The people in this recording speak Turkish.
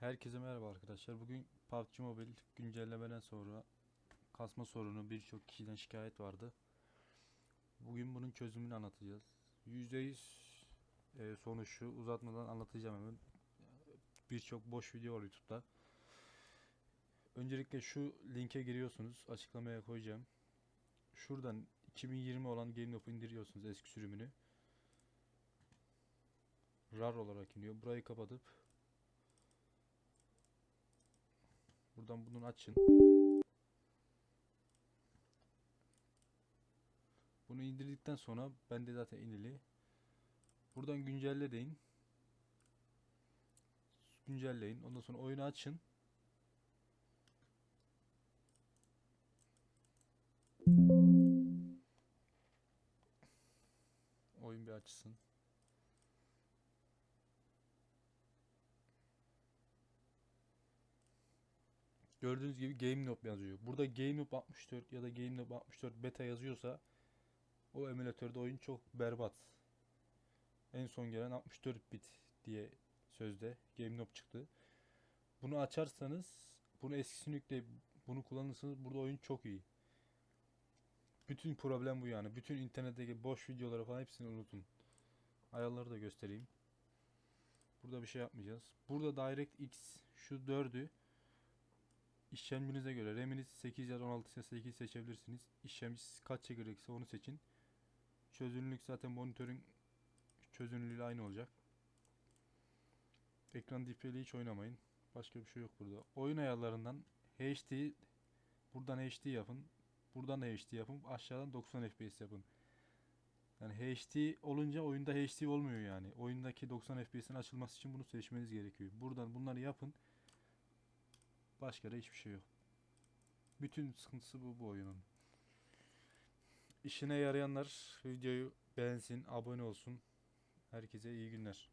Herkese merhaba arkadaşlar. Bugün PUBG Mobile güncellemeden sonra kasma sorunu birçok kişiden şikayet vardı. Bugün bunun çözümünü anlatacağız. %100 e, sonuçu uzatmadan anlatacağım hemen. Birçok boş video var YouTube'da. Öncelikle şu linke giriyorsunuz. Açıklamaya koyacağım. Şuradan 2020 olan GameLoop'u indiriyorsunuz eski sürümünü. RAR olarak iniyor. Burayı kapatıp Buradan bunu açın. Bunu indirdikten sonra bende zaten inili. Buradan güncelle deyin. Güncelleyin. Ondan sonra oyunu açın. Oyun bir açsın. Gördüğünüz gibi GameNob yazıyor. Burada GameNob 64 ya da GameNob 64 beta yazıyorsa o emülatörde oyun çok berbat. En son gelen 64 bit diye sözde GameNob çıktı. Bunu açarsanız, bunu eskisini yükleyip bunu kullanırsanız burada oyun çok iyi. Bütün problem bu yani. Bütün internetteki boş videoları falan hepsini unutun. Ayarları da göstereyim. Burada bir şey yapmayacağız. Burada DirectX şu 4'ü İşlemcinize göre RAM'iniz 8 ya da 16 ise 8 seçebilirsiniz. İşlemcisi kaç çekirdekse onu seçin. Çözünürlük zaten monitörün çözünürlüğü aynı olacak. Ekran display hiç oynamayın. Başka bir şey yok burada. Oyun ayarlarından HD buradan HD yapın. Buradan da HD yapın. Aşağıdan 90 FPS yapın. Yani HD olunca oyunda HD olmuyor yani. Oyundaki 90 FPS'in açılması için bunu seçmeniz gerekiyor. Buradan bunları yapın. Başka da hiçbir şey yok. Bütün sıkıntısı bu bu oyunun. İşine yarayanlar videoyu beğensin, abone olsun. Herkese iyi günler.